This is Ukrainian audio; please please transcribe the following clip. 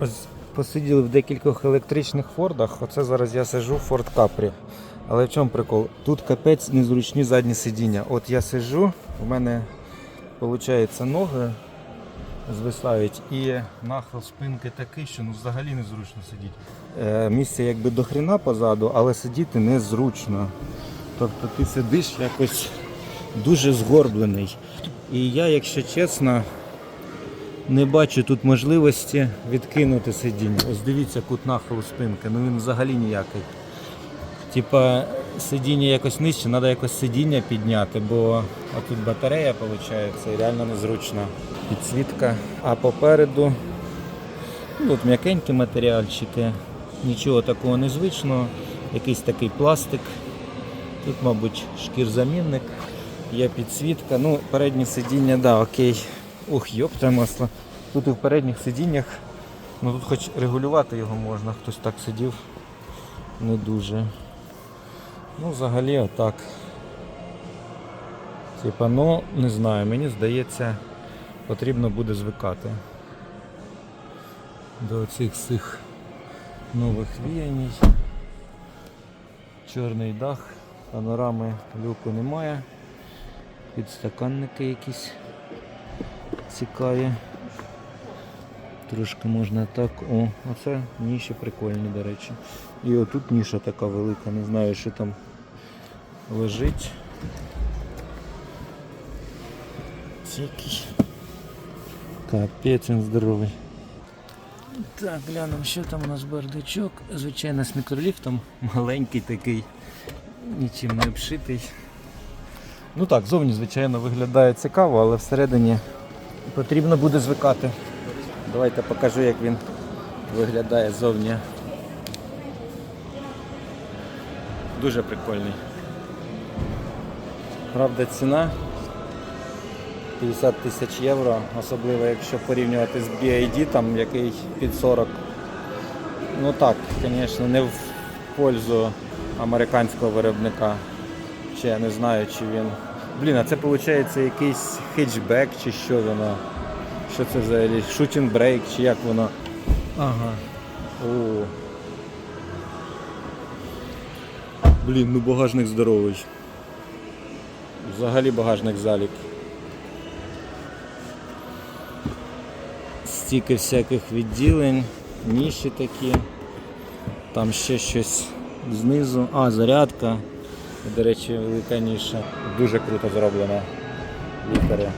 Ось посиділи в декількох електричних фордах. Оце зараз я сижу в Форд Капрі. Але в чому прикол? Тут капець незручні задні сидіння. От я сижу, в мене виходить ноги звисають і нахил спинки такий, що ну взагалі незручно сидіти. Е, місце якби до хрена позаду, але сидіти незручно. Тобто ти сидиш якось дуже згорблений. І я, якщо чесно, не бачу тут можливості відкинути сидіння. Ось дивіться кут нахилу спинки, ну він взагалі ніякий. Типа сидіння якось нижче, треба якось сидіння підняти, бо тут батарея виходить і реально незручно. Підсвітка. А попереду ну, тут м'якенькі матеріальчики, нічого такого незвичного, якийсь такий пластик. Тут, мабуть, шкірзамінник, є підсвітка. Ну, передні сидіння, да, окей. Ух, йопта масло. Тут і в передніх сидіннях, ну тут хоч регулювати його можна, хтось так сидів. Не дуже. Ну, взагалі отак. Типа, ну, не знаю, мені здається, потрібно буде звикати до цих всіх нових віяній. Чорний дах, панорами люку немає. Підстаканники якісь цікаві. Трошки можна так. О, оце ніші прикольні, до речі. І отут ніша така велика, не знаю, що там лежить. Який. Капець він здоровий. Так, глянемо, що там у нас бардачок. Звичайно, з мікроліфтом. Маленький такий, нічим не обшитий. Ну так, зовні, звичайно, виглядає цікаво, але всередині потрібно буде звикати. Давайте покажу, як він виглядає ззовні. Дуже прикольний. Правда, ціна 50 тисяч євро, особливо якщо порівнювати з BID, там який під 40. Ну так, звісно, не в пользу американського виробника. Чи я не знаю, чи він. Блін, а це виходить якийсь хетчбек чи що воно. Що це взагалі? Шутінг брейк чи як воно? Ага. О. Блін, ну багажник здоровий. Взагалі багажник залік. Стільки всяких відділень, ніші такі. Там ще щось знизу. А, зарядка. До речі, велика ніша. Дуже круто зроблена. Літери.